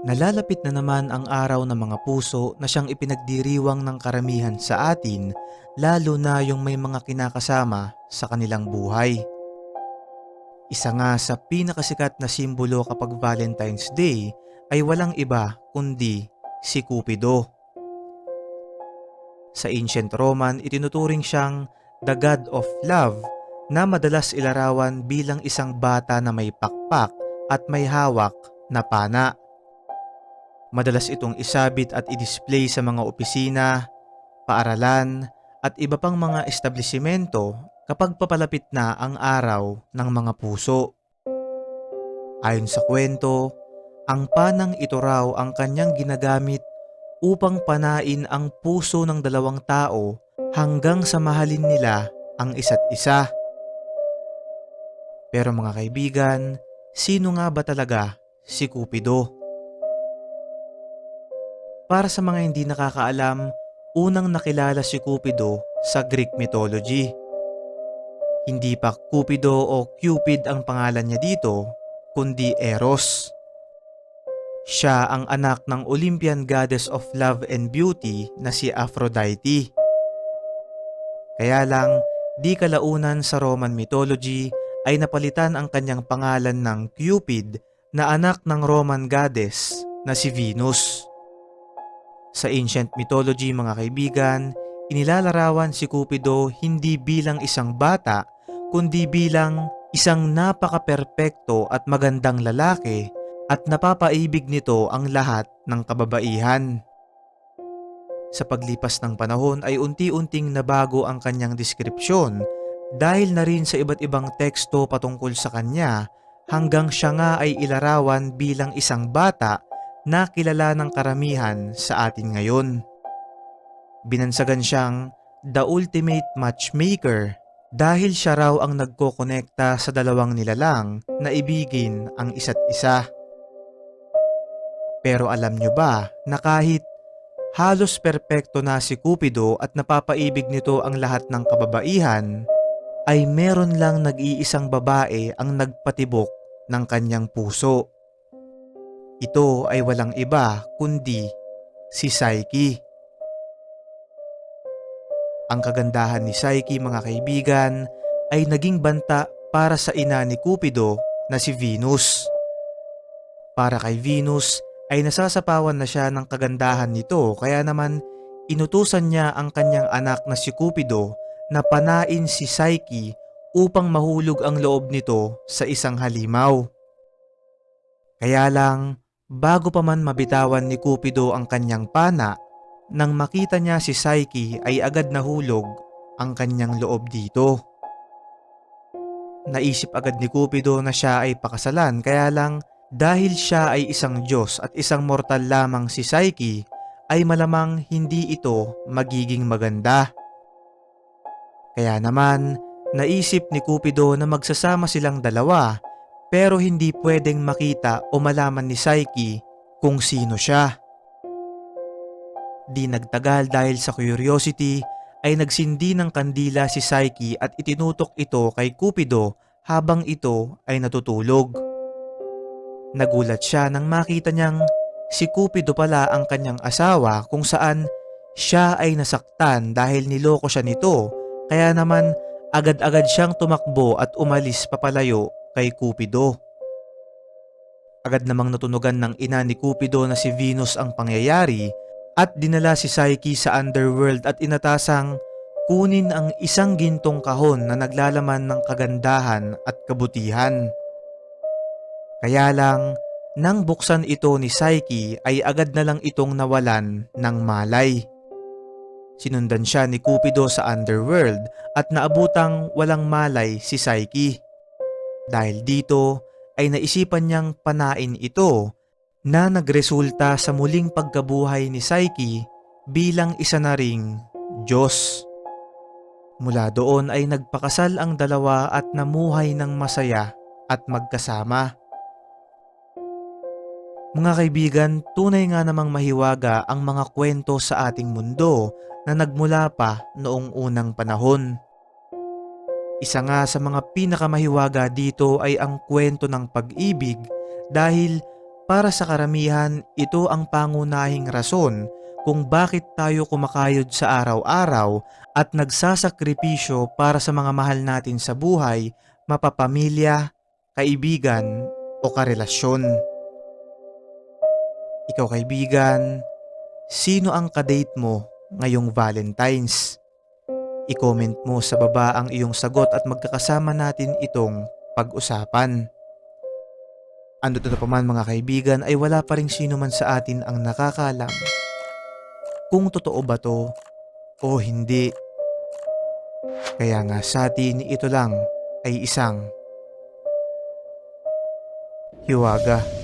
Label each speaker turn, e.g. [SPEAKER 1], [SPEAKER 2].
[SPEAKER 1] Nalalapit na naman ang araw ng mga puso na siyang ipinagdiriwang ng karamihan sa atin, lalo na yung may mga kinakasama sa kanilang buhay. Isa nga sa pinakasikat na simbolo kapag Valentine's Day ay walang iba kundi si Cupido. Sa ancient Roman, itinuturing siyang the god of love na madalas ilarawan bilang isang bata na may pakpak at may hawak na pana. Madalas itong isabit at i-display sa mga opisina, paaralan at iba pang mga establisimento kapag papalapit na ang araw ng mga puso. Ayon sa kwento, ang panang ito raw ang kanyang ginagamit upang panain ang puso ng dalawang tao hanggang sa mahalin nila ang isa't isa. Pero mga kaibigan, sino nga ba talaga si Cupido? Para sa mga hindi nakakaalam, unang nakilala si Cupido sa Greek mythology. Hindi pa Cupido o Cupid ang pangalan niya dito, kundi Eros. Siya ang anak ng Olympian goddess of love and beauty na si Aphrodite. Kaya lang, di kalaunan sa Roman mythology ay napalitan ang kanyang pangalan ng Cupid na anak ng Roman goddess na si Venus. Sa ancient mythology mga kaibigan, inilalarawan si Cupido hindi bilang isang bata kundi bilang isang napaka-perpekto at magandang lalaki at napapaibig nito ang lahat ng kababaihan. Sa paglipas ng panahon ay unti-unting nabago ang kanyang deskripsyon dahil na rin sa iba't ibang teksto patungkol sa kanya hanggang siya nga ay ilarawan bilang isang bata na kilala ng karamihan sa atin ngayon. Binansagan siyang the ultimate matchmaker dahil siya raw ang nagkokonekta sa dalawang nilalang na ibigin ang isa't isa. Pero alam nyo ba na kahit halos perpekto na si Cupido at napapaibig nito ang lahat ng kababaihan, ay meron lang nag-iisang babae ang nagpatibok ng kanyang puso. Ito ay walang iba kundi si Psyche. Ang kagandahan ni Psyche mga kaibigan ay naging banta para sa ina ni Cupido na si Venus. Para kay Venus ay nasasapawan na siya ng kagandahan nito kaya naman inutusan niya ang kanyang anak na si Cupido na panain si Psyche upang mahulog ang loob nito sa isang halimaw. Kaya lang, bago pa man mabitawan ni Cupido ang kanyang pana, nang makita niya si Psyche ay agad nahulog ang kanyang loob dito. Naisip agad ni Cupido na siya ay pakasalan kaya lang dahil siya ay isang Diyos at isang mortal lamang si Psyche ay malamang hindi ito magiging maganda. Kaya naman, naisip ni Cupido na magsasama silang dalawa pero hindi pwedeng makita o malaman ni Psyche kung sino siya. Di nagtagal dahil sa curiosity ay nagsindi ng kandila si Psyche at itinutok ito kay Cupido habang ito ay natutulog. Nagulat siya nang makita niyang si Cupido pala ang kanyang asawa kung saan siya ay nasaktan dahil niloko siya nito kaya naman agad-agad siyang tumakbo at umalis papalayo kay Cupido. Agad namang natunugan ng ina ni Cupido na si Venus ang pangyayari at dinala si Psyche sa underworld at inatasang kunin ang isang gintong kahon na naglalaman ng kagandahan at kabutihan. Kaya lang, nang buksan ito ni Psyche ay agad na lang itong nawalan ng malay. Sinundan siya ni Cupido sa underworld at naabutang walang malay si Psyche. Dahil dito ay naisipan niyang panain ito na nagresulta sa muling pagkabuhay ni Psyche bilang isa na ring Diyos. Mula doon ay nagpakasal ang dalawa at namuhay ng masaya at magkasama. Mga kaibigan, tunay nga namang mahiwaga ang mga kwento sa ating mundo na nagmula pa noong unang panahon. Isa nga sa mga pinakamahiwaga dito ay ang kwento ng pag-ibig dahil para sa karamihan ito ang pangunahing rason kung bakit tayo kumakayod sa araw-araw at nagsasakripisyo para sa mga mahal natin sa buhay, mapapamilya, kaibigan o karelasyon. Ikaw kaibigan, sino ang kadate mo ngayong Valentine's? I-comment mo sa baba ang iyong sagot at magkakasama natin itong pag-usapan. Ano to pa man mga kaibigan ay wala pa rin sino man sa atin ang nakakalam kung totoo ba to o hindi. Kaya nga sa atin ito lang ay isang hiwaga.